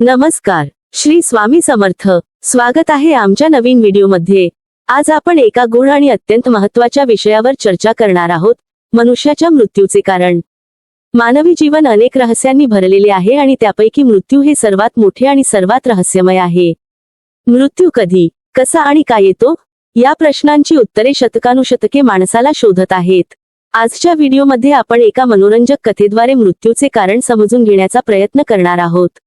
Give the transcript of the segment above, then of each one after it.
नमस्कार श्री स्वामी समर्थ. स्वागत आहे आमच्या नवीन व्हिडिओमध्ये. आज आपण एका गुण आणि अत्यंत महत्त्वाच्या विषयावर चर्चा करणार आहोत मनुष्याच्या मृत्यूचे कारण. मानवी जीवन अनेक रहस्यांनी भरलेले आहे आणि त्यापैकी मृत्यू हे सर्वात मोठे आणि सर्वात रहस्यमय आहे. मृत्यू कधी कसा आणि का येतो? या प्रश्नांची उत्तरे शतकानुशतके माणसाला शोधत आहेत. आजच्या व्हिडिओमध्ये आपण एका मनोरंजक कथेद्वारे मृत्यूचे कारण समजून घेण्याचा प्रयत्न करणार आहोत.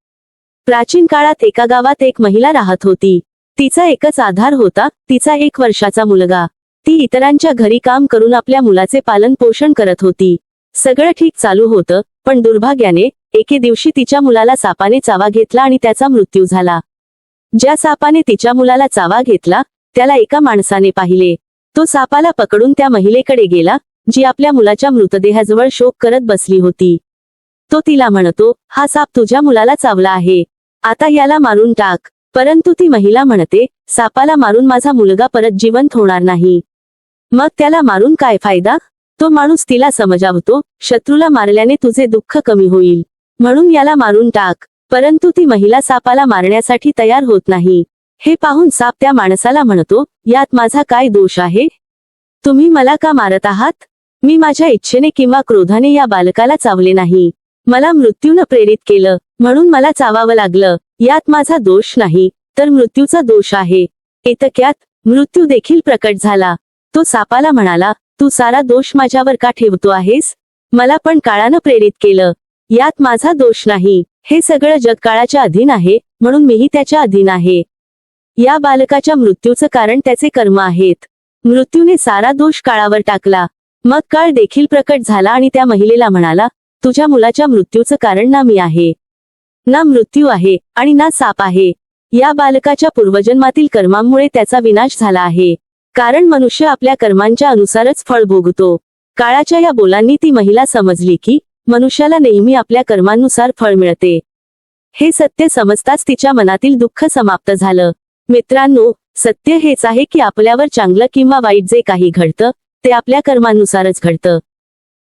प्राचीन काळात एका गावात एक महिला राहत होती. तिचा एकच आधार होता तिचा एक वर्षाचा मुलगा. ती इतरांच्या घरी काम करून आपल्या मुलाचे पालन पोषण करत होती. सगळं ठीक चालू होतं पण दुर्भाग्याने एके दिवशी तिच्या मुलाला सापाने चावा घेतला आणि त्याचा मृत्यू झाला. ज्या सापाने तिच्या मुलाला चावा घेतला त्याला एका माणसाने पाहिले. तो सापाला पकडून त्या महिलेकडे गेला जी आपल्या मुलाच्या मृतदेहाजवळ शोक करत बसली होती. तो तिला म्हणतो हा साप तुझ्या मुलाला चावला आहे. आता याला मारून टाक. परंतु ती महिला म्हणते सापाला मारून माझा मुलगा परत जिवंत होणार नाही. मग त्याला मारून काय फायदा? तो माणूस तिला समजावतो शत्रूला मारल्याने तुझे दुःख कमी होईल. म्हणून याला मारून टाक. परंतु ती महिला सापाला मारण्यासाठी तयार होत नाही. हे पाहून साप त्या माणसाला म्हणतो यात माझा काय दोष आहे? तुम्ही मला का मारत आहात? मी माझ्या इच्छेने किंवा क्रोधाने या बालकाला चावले नाही. मला मृत्यूनं प्रेरित केलं म्हणून मला चावावं लागलं. यात माझा दोष नाही तर मृत्यूचा दोष आहे. एतक्यात मृत्यू देखील प्रकट झाला. तो सापाला म्हणाला तू सारा दोष माझ्यावर का ठेवतो आहेस? मला पण काळानं प्रेरित केलं. यात माझा दोष नाही. हे सगळं जग काळाच्या अधीन आहे म्हणून मीही त्याच्या अधीन आहे. या बालकाच्या मृत्यूचं कारण त्याचे कर्म आहेत. मृत्यूने सारा दोष काळावर टाकला. मग काळ देखील प्रकट झाला आणि त्या महिलेला म्हणाला तुझ्या मुलाच्या मृत्यूचं कारण ना मी आहे. ना मृत्यू आहे आणि ना साप आहे. या बालकाच्या पूर्वजन्मातील कर्मांमुळे त्याचा विनाश झाला आहे. कारण मनुष्य आपल्या कर्मांच्या अनुसारच फळ भोगतो. काळाच्या या बोलांनी ती महिला समजली की मनुष्याला नेहमी आपल्या कर्मांनुसार फळ मिळते. हे सत्य समजताच तिच्या मनातील दुःख समाप्त झालं. मित्रांनो सत्य हेच आहे की आपल्यावर चांगलं किंवा वाईट जे काही घडतं ते आपल्या कर्मानुसारच घडतं.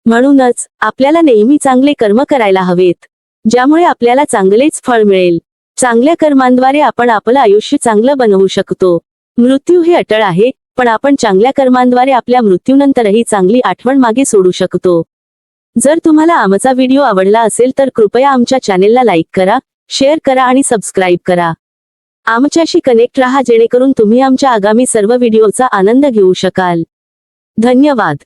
म्हणूनच आपल्याला नेहमी चांगले कर्म करायला हवेत ज्यामुळे आपल्याला चांगलेच फळ मिळेल. चांगल्या कर्मांद्वारे आपण आपलं आयुष्य चांगलं बनवू शकतो. मृत्यू हे अटळ आहे पण आपण चांगल्या कर्मांद्वारे आपल्या मृत्यूनंतरही चांगली आठवण मागे सोडू शकतो. जर तुम्हाला आमचा व्हिडिओ आवडला असेल तर कृपया आमच्या चॅनेलला लाईक करा शेअर करा आणि सबस्क्राईब करा. आमच्याशी कनेक्ट राहा जेणेकरून तुम्ही आमच्या आगामी सर्व व्हिडिओचा आनंद घेऊ शकाल. धन्यवाद.